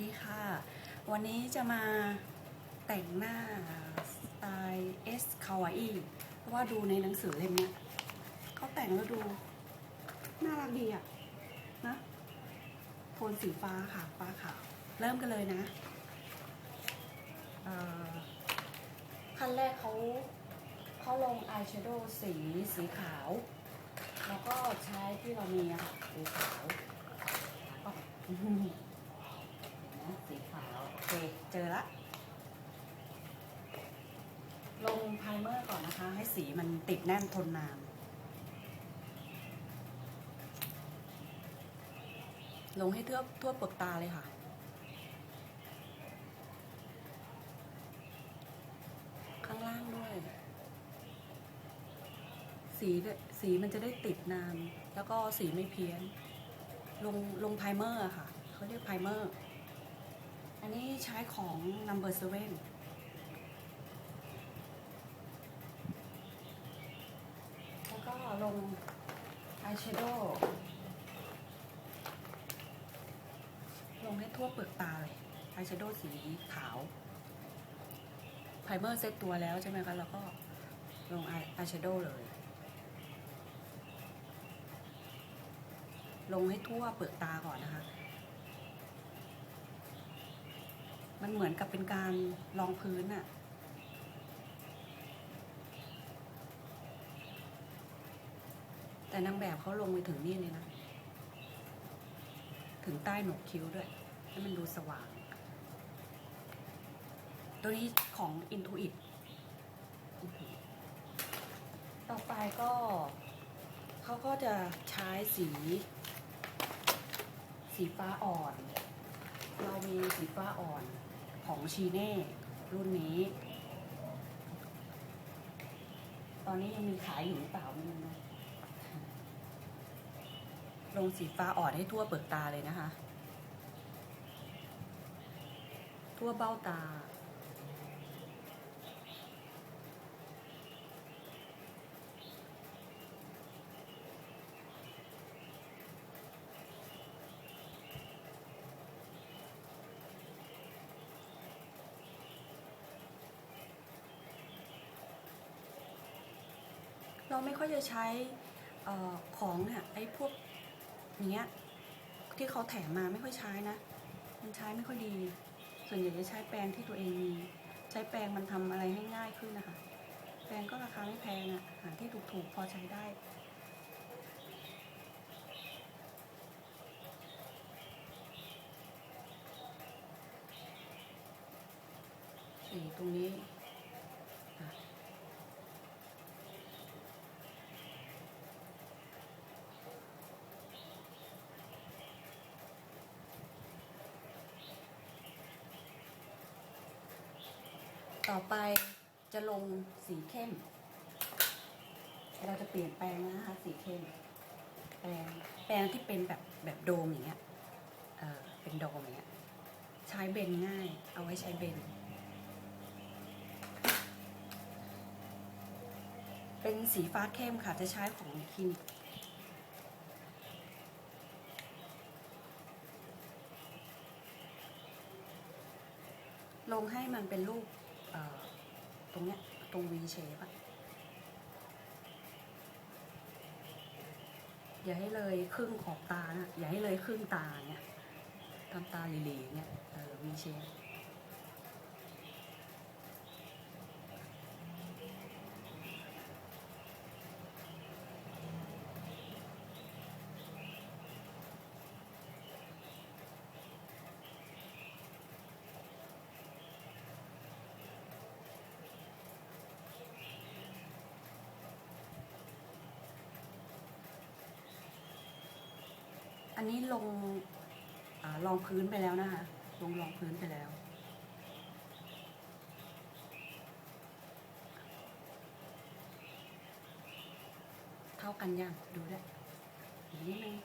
ดีค่ะ วันนี้จะมาแต่งหน้าสไตล์เอสคาวาอีเพราะว่าดูในหนังสือเล่มเนี้ยเขาแต่งแล้วดู น่ารักดีอะนะโทนสีฟ้าค่ะฟ้าขาวเริ่มกันเลยนะเอ่อขั้นแรกเขาเขาลงอายแชโดว์สีสีขาว แล้วก็ใช้ที่เรามีอะค่ะสีขาวก็อื้อหือ นะสีขาว โอ เค เจอละ ลงไพรเมอร์ก่อนนะคะ ให้สีมันติดแน่นทนนาน ลงให้ทั่วทั่วเปลือกตาเลยค่ะข้างล่างด้วยสีสีมันจะได้ติดนาน แล้วก็สีไม่เพี้ยน ลงลงไพรเมอร์ค่ะ เขาเรียกไพรเมอร์ อันนี้ใช้ของ number seven แล้วก็ลงอายแชโดว์ลงให้ทั่วเปลือกตาเลยอายแชโดว์สีขาวไพรเมอร์เซตตัวแล้วใช่ไหมคะ แล้วก็ลงอายแชโดว์เลย ลงให้ทั่วเปลือกตาก่อนนะคะ มันเหมือนกับเป็นการรองพื้นอะแต่นางแบบเขาลงไปถึงนี่เลยนะ ถึงใต้หนกคิ้วด้วย ให้มันดูสว่าง ตัวนี้ของ Intuit ต่อไปก็ เขาก็จะใช้สี สีฟ้าอ่อน เรามีสีฟ้าอ่อน ของชีเน่รุ่นนี้ ตอนนี้ยังมีขายอยู่หรือเปล่าไม่รู้นะลงสีฟ้าอ่อนให้ทั่วเปลือกตาเลยนะคะ ทั่วเบ้าตา เราไม่ค่อยจะใช้ออของเนี่ยไอ้พวกเนี้ยที่เขาแถมมาไม่ค่อยใช้นะ มันใช้ไม่ค่อยดี ส่วนใหญ่จะใช้แปรงที่ตัวเองมี ใช้แปรงมันทำอะไรให้ง่ายขึ้นนะคะ แปรงก็ราคาไม่แพงอะ่ะหาที่ถูกๆพอใช้ได้สีตรงนี้ ต่อไปจะลงสีเข้ม เราจะเปลี่ยนแปลงนะคะสีเข้ม แปลงแปลงที่เป็นแบบแบบโดมอย่างเงี้ยเออเป็นโดมอย่างเงี้ยใช้เบนง่าย เอาไว้ใช้เบน เป็นสีฟ้าเข้มค่ะจะใช้ของคินลงให้มันเป็นรูป ตรงเนี้ยตรง V shape อะอย่าให้เลยครึ่งขอบตานะอย่าให้เลยครึ่งตาเนี่ยทำตาหลีๆเนี่ยเออ V shape อันนี้ลงอรองพื้นไปแล้วนะคะ ลงรองพื้นไปแล้วเท่ากันยังดูได้อีกนิดนึง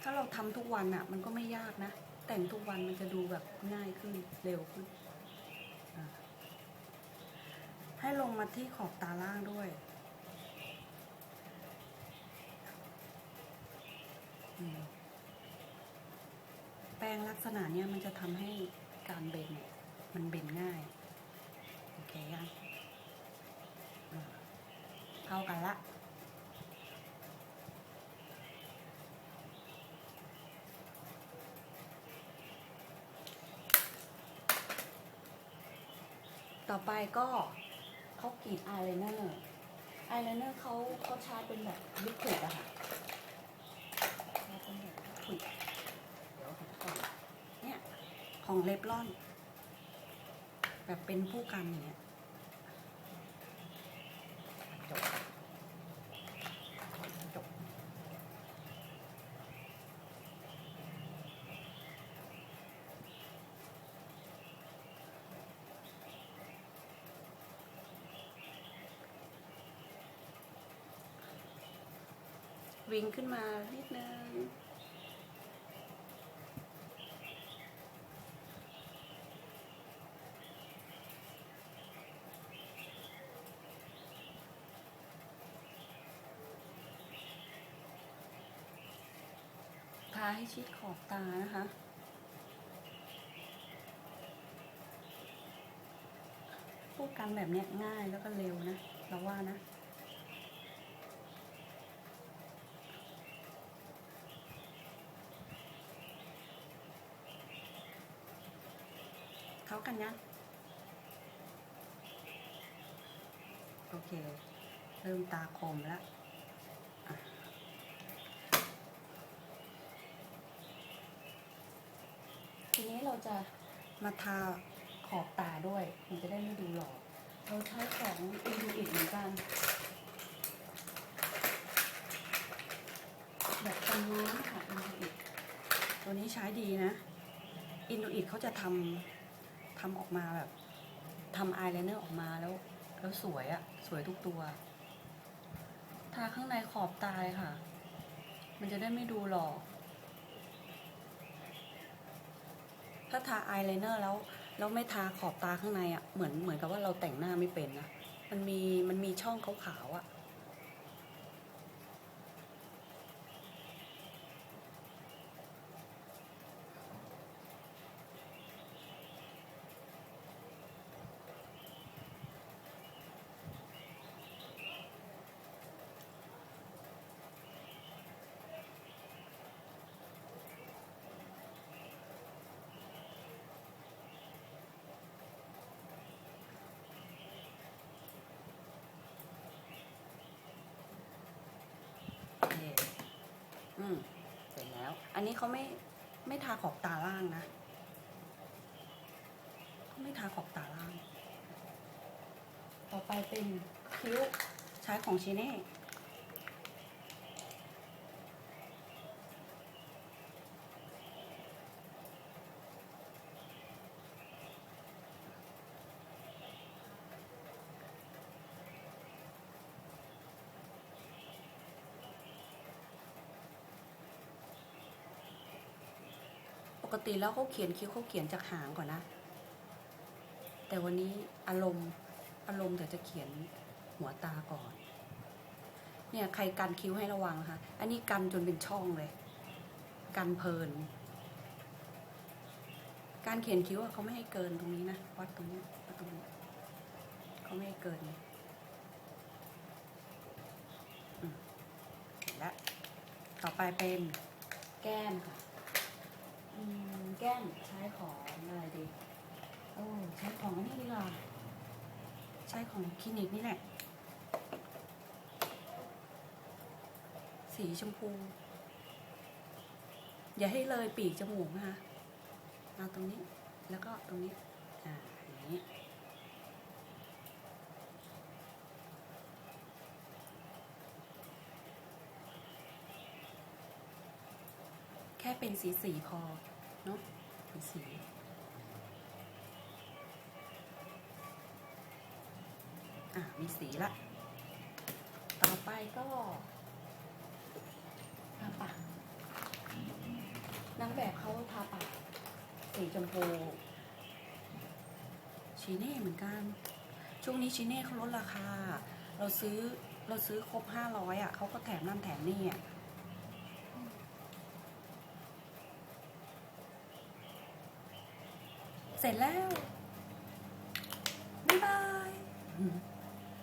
ถ้าเราทำทุกวันอะมันก็ไม่ยากนะ แต่งทุกวันมันจะดูแบบง่ายขึ้นเร็วขึ้น ให้ลงมาที่ขอบตาล่างด้วย อืมป้งลักษณะเนี้ยมันจะทำให้การเบนเนี่ยมันเบนง่าย โอเคยังอ่าเข้ากันละต่อไปก็เขากรีดอายไลเนอร์อายไลเนอร์เขาเขาใช้เป็นแบบลิควิดอะค่ะ เดี๋ยวทุกคนเนี่ยของเลบลอน แบบเป็นผู้กันอย่างเงี้ยจบจบวิ่งขึ้นมานิดนึง ทาให้ชิดขอบตานะคะ พูดกันแบบเนี้ยง่ายแล้วก็เร็วนะ เราว่านะเขากันยังโอเค เริ่มตาคมแล้ว ทีนี้ เราจะมาทาขอบตาด้วย มันจะได้ไม่ดูหลอก เราใช้ของอินดูอิดเหมือนกันแบบกันน้ำค่ะอินดูอิดตัวนี้ใช้ดีนะ อินดูอิดเขาจะทำทำออกมาแบบทำอายไลเนอร์ออกมาแล้ว แล้วสวยอะสวยทุกตัว ทาข้างในขอบตาเลยค่ะ มันจะได้ไม่ดูหลอก ถ้าทาอายไลเนอร์แล้วแล้วไม่ทาขอบตาข้างในอะ่ะเหมือนเหมือนกับว่าเราแต่งหน้าไม่เป็นนะมันมีมันมีช่องขาวๆอะ่ะ โอเค อืมเสร็จแล้ว อันนี้เขาไม่ไม่ทาขอบตาล่างนะเขาไม่ทาขอบตาล่าง ต่อไปเป็นคิ้วใช้ของชิเน่ กติแล้วเขาเขียนคิ้วเขาเขียนจากหางก่อนนะ แต่วันนี้อารมณ์อารมณ์แต่จะเขียนหัวตาก่อน เนี่ยใครกันคิ้วให้ระวังนะคะอันนี้กันจนเป็นช่องเลย กันเพลิน การเขียนคิ้วเขาไม่ให้เกินตรงนี้นะวัดตรงนี้วัดตรงนี้เขาไม่ให้เกินเสร็จแล้วต่อไปเป็นแก้มค่ะ อืมแก้มใช้ของอะไรดีโอ้ใช้ของอันนี้ดีกว่าใช้ของคลินิกนี่แหละ สีชมพู อย่าให้เลยปีกจมูกนะคะเอาตรงนี้แล้วก็ตรงนี้ อ่าอย่างนี้ เป็นสีสีพอเนาะสีสีอะมีสีละ ต่อไปก็ทาปากนางแบบเขาทาปากสีชมพูชีเน่เหมือนกัน ช่วงนี้ชีเน่เขาลดราคา เราซื้อเราซื้อครบห้าร้อยอะเขาก็แถมนั่นแถมนี่อะ เสร็จแล้ว บ๊ายบาย